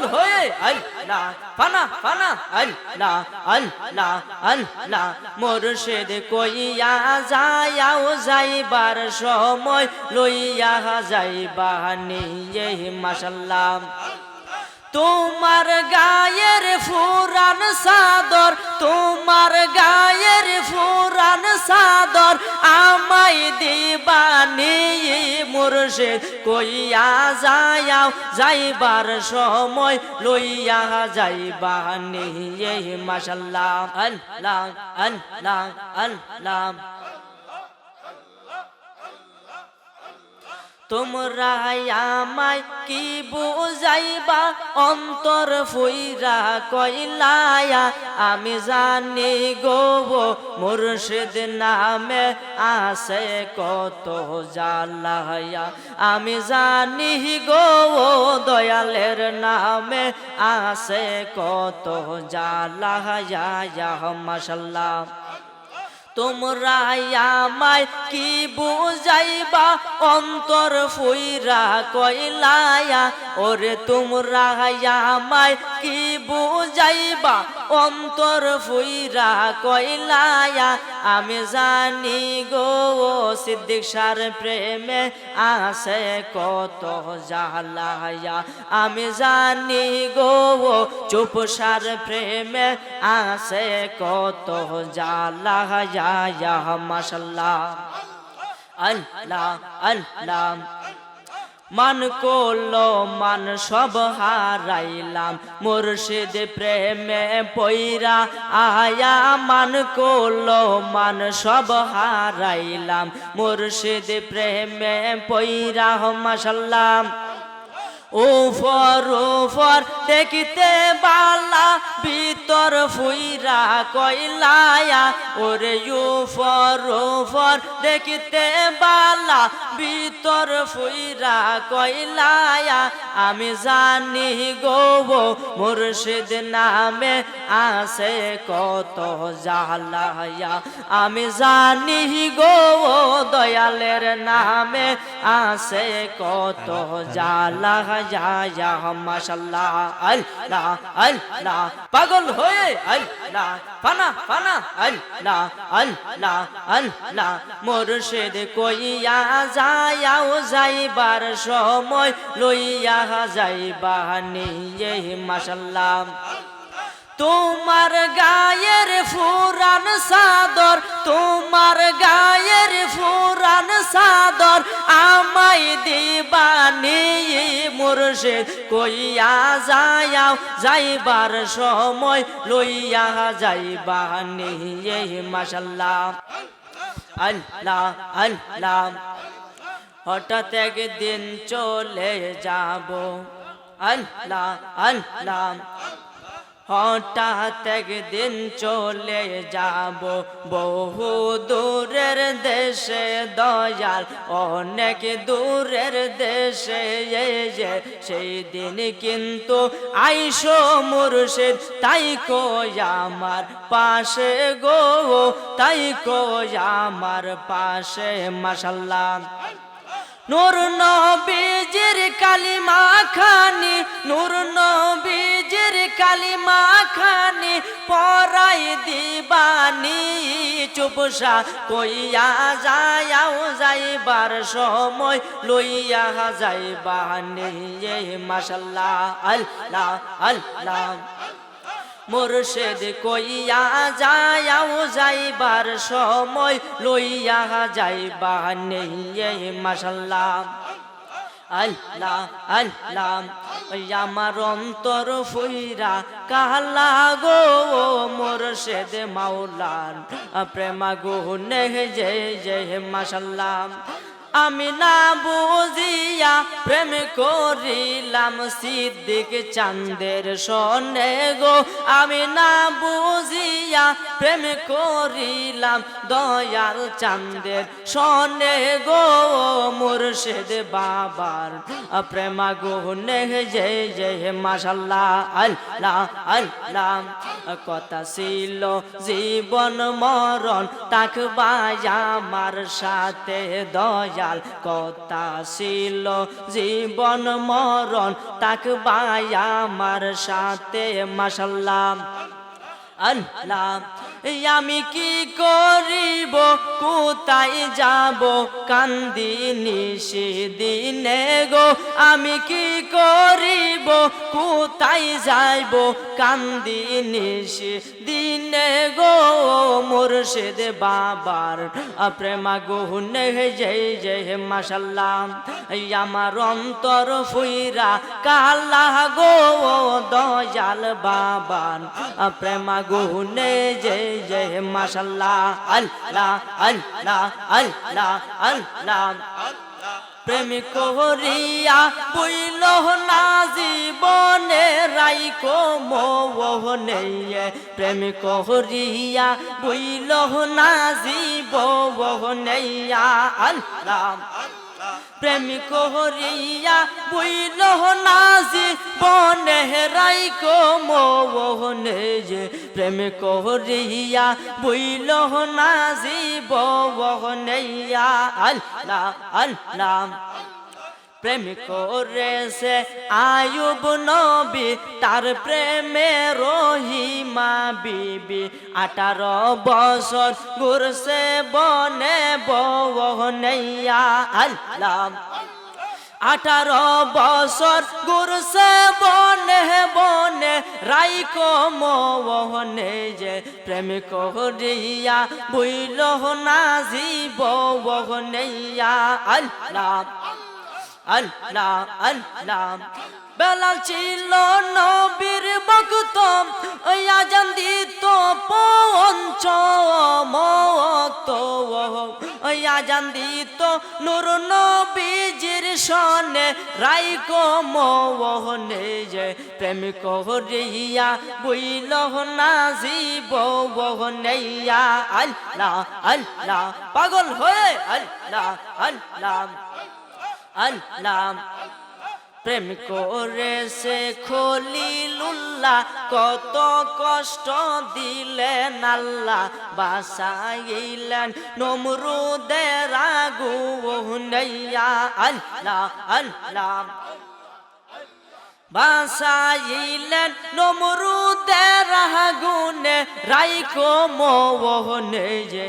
পাগল হয়ে আল্লাহ ফানা ফানা আল্লাহ আল্লাহ আল্লাহ মোরশেদ কইয়া যায়াও যাইবার সময় লইয়া যাইবা নিয়ে, মাশাল্লাহ। তোমার গায়ের ফুরান সাদর, তোমার গায়ের ফুরান সাদর, আমায় দিবানি মুর্শিদ, কইয়া যায়াও, যাইবার সময় লইয়া যাইবানি মাশাল্লাহ, আল্লাহ আল্লাহ আল্লাহ তোমরা আমায় কি বুঝাইবা? অন্তর ফুইরা কইলায়া, আমি জানি গো মুর্শিদ নামে আছে কত জালায়া। আমি জানি গো দয়ালের নামে আছে কত জালায়া মাসাল্লাহ তোমরা আমায় কি বুঝাইবা? অন্তর ফুইরা কইলায়া, ওরে তোমরা আমায় কি বুঝাইবা? অন্তর ফুইরা কইলায়া, আমি জানি গো সিদ্দিক সার প্রেমে আছে কত জালায়া আমি জানি গো চুপ সার প্রেমে আছে কত জালায়া মান করল, মান সব হারাইলাম। মুর্শিদ প্রেমে পইরা আয়া মান করল, মান সব হারাইলাম। মুর্শিদ প্রেমে পইরা মাসাল্লাম ওফর ওফর, দেখিতে বালা, ভিতর ফুইরা কইলায়া, ওরে ওফর ওফর, দেখিতে বালা, ভিতর ফুইরা কইলায়া, আমি জানি গো মুর্শিদ নামে আছে কত জালায়া আমি জানি গো দয়ালের নামে আছে কত জালা আল্লাহ আল্লাহ, পাগল হয়ে, আল্লাহ আল্লাহ আল্লাহ আল্লাহ, মুর্শিদ কইয়া যায়াও যাইবার সময়, লইয়া যাইবা নিয়ে, মাশাল্লাহ। তোমার গায়ের ফুরান সাদর তোমার গায়ের আমায় দিবানি মুর্শিদ, কইয়া যায়াও, যাইবার সময় লইয়া যাইবা নিয়ে মাশাল্লাহ। আল্লাহ আল্লাহ। হঠাৎ একদিন চলে যাব। আল্লাহ আল্লাহ। হঠাৎ একদিন চলে যাব। বহু দূরের দেশে দয়াল, অনেক দূরের দেশে যে। সেই দিন কিন্তু আইসো মুর্শিদ, তাই কো আমার পাশে গো, তাই কো আমার পাশে মাসাল্লাহ নূর নবীজির কালিমা খানি, নূর নবীজির কালিমা খানি, পরাই দিবানি চুপসা কইয়া যায়াও যাইবার সময়, লইয়া যাইবানি মাসাল্লাহ আল্লাহ আল্লাহ। মুর্শিদ কইয়া যায়াও যাইবার সময় লইয়া যাইবা নেই মাসাল্লাহ আল্লাহ আল্লাহ আমার অন্তর ফুইরা কালা গো মুর্শিদ মাওলান প্রেমা গো নে যে যে মাসাল্লাহ আমি না বুঝিয়া প্রেম করিলাম সিদ্দিক চান্দের সনে গো। আমি না বুঝিয়া প্রেম করিলাম দয়াল চান্দের সনে গো। মুর্শিদ বাবার প্রেমা গো নে যে যে মাসাল্লাহ আল্লাহ আল্লাহ। কথা ছিল জীবন মরণ তাকবা আমার সাথে দয়া দয়াল কথা ছিল। জীবন, মরণ, তাক বাই আমার সাথে মাসাল্লাম আল্লাহ, আমি কি করিব? কোথায় যাব? কান্দি নিশি দিনে গো। আমি কি করিব? কোথায় যাইব? কান্দি নিশি দিনে গো মুর্শিদ বাবার। প্রেমা গুহনে জয় জয় মাসাল্লাহ আমার অন্তর ফুইরা কালা গো দয়াল বাবার। প্রেমা গুহনে জয় জয় মাসাল্লাহ আল্লাহ আল্লাহ আল্লাহ আল্লাহ। প্রেমিক করিয়া বইল না জীবনে রাইকো মোহনে প্রেমিক করিয়া বইল না জীবনে আল্লাহ প্রেমিক হরিয়া বইল নাজি বনে রাইকো মোহনে যে প্রেমিক হরিয়া বইল নাজি বহনেয়া আল্লাহ আল্লাহ। প্রেমিক রেসে আয়ুব নবী, তার প্রেমে রহিমা বিবি। আঠারো বছর ঘুরছে বনে বহনেয়া আল্লাহ। আঠারো বছর ঘুরছে বনে বনে রাইকো মোহনে যে প্রেমিক হরিয়া বুইল না জীব বহনেয়া আল্লাহ। আল্লাহ আল্লাহ। বেলাল ছিল নবীর ভক্ত আজান দিত পঞ্চ মত আজান দিত নুর নবীজির সনে, রাইকো মোহনে যে প্রেমিক হরিয়া বইল না জীব বহনেয়া আল্লাহ আল্লাহ, পাগল হয়ে, আল্লাহ আল্লাহ। আল্লাহ। প্রেম করে সে খলিলুল্লাহ কত কষ্ট দিলেন আল্লাহ। বাসাইলেন নমরুদের আগুনাইয়া আল্লাহ আল্লাহ। বাসাইলেন নমরুদের আগুনে রাইকো মোহনে যে